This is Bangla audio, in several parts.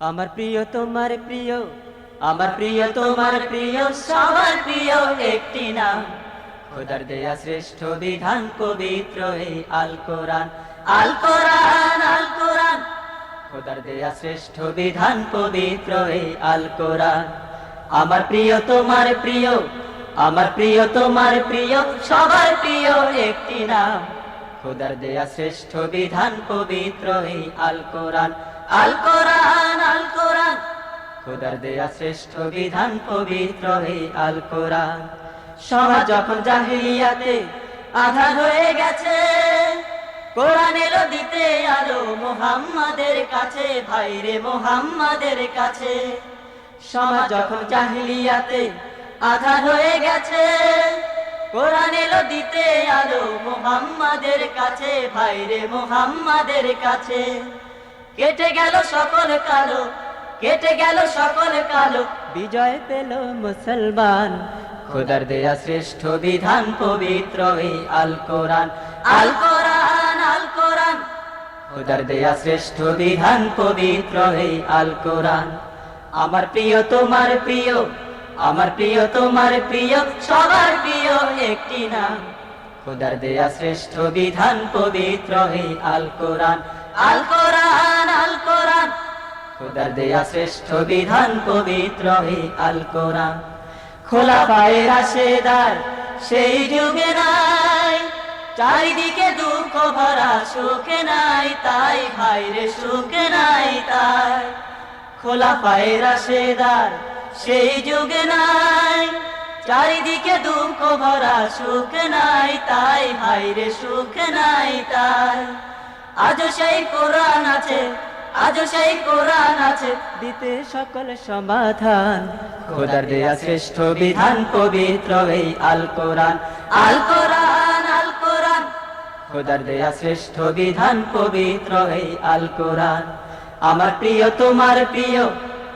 আমার প্রিয়, তোমার প্রিয়, আমার প্রিয়, তোমার প্রিয়, সবার প্রিয় একটি নাম। খোদার দেয়া শ্রেষ্ঠ বিধান, পবিত্র এই আল কোরআন। আল কোরআন আল কোরআন। খোদার দেয়া শ্রেষ্ঠ বিধান, পবিত্র এই আল কোরআন। আমার প্রিয়, তোমার প্রিয়, আমার প্রিয়, তোমার প্রিয়, সবার প্রিয় একটি নাম। খোদার দেয়া শ্রেষ্ঠ বিধান, পবিত্র এই আল কোরআন। আল কোরআন। খোদার দেয়া শ্রেষ্ঠ বিধান পবিত্র এই আল কোরআন সমাজ যখন জাহিলিয়াতে আধার হয়ে গেছে, কোরআন এলো দিতে আলো মোহাম্মদের কাছে ভাইরে মোহাম্মদের কাছে। সমাজ যখন জাহিলিয়াতে আধার হয়ে গেছে, কোরআন এলো দিতে আলো মোহাম্মদের কাছে ভাইরে মোহাম্মদের কাছে। কেটে গেল সকল কালো কেটে গেল সকল কালো। বিজয় পেল মুসলমান। খোদার দেয়া শ্রেষ্ঠ বিধান পবিত্র এই আল কোরআন। আল কোরআন আল কোরআন। খোদার দেয়া শ্রেষ্ঠ বিধান পবিত্র এই আল কোরআন। আমার প্রিয় তোমার প্রিয় আমার প্রিয় তোমার প্রিয় সবার প্রিয় একটি নাম। খোদার দেয়া শ্রেষ্ঠ বিধান পবিত্র এই আল কোরআন। আল কোরআন। খোদার দেয়া শ্রেষ্ঠ বিধান পবিত্র আল কোরআন। খোলা পায়ের আশেদার সেই যুগে নাই। চারিদিকে দুঃখ ভরা সুখে নাই, তাই ভাইরে সুখে নাই তাই। খোলা পায়ের আশেদার সেই যুগে নাই। চারিদিকে দুঃখ ভরা সুখ নাই, তাই ভাইরে সুখ নাই তাই। আজও সেই কোরআন আছে আজও সেই কোরআন আছে। দিতে সকল সমাধান। খোদার দেয়া শ্রেষ্ঠ বিধান পবিত্র এই আল কোরআন আল কোরআন আল কোরআন খোদার দেয়া শ্রেষ্ঠ বিধান পবিত্র এই আল কোরআন আমার প্রিয় তোমার প্রিয়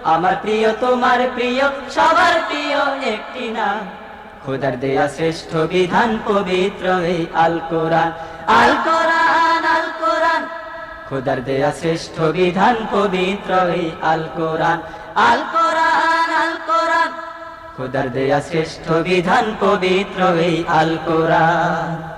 আমার প্রিয় তোমার প্রিয় সবার প্রিয় একটি নাম। খোদার দেয়া শ্রেষ্ঠ বিধান পবিত্র এই আল কোরআন আল কোরআন আল কোরআন খোদার দেয়া শ্রেষ্ঠ বিধান পবিত্র এই আল কোরআন। আল কোরআন আল কোরআন। খোদার দেয়া শ্রেষ্ঠ বিধান পবিত্র এই আল কোরআন।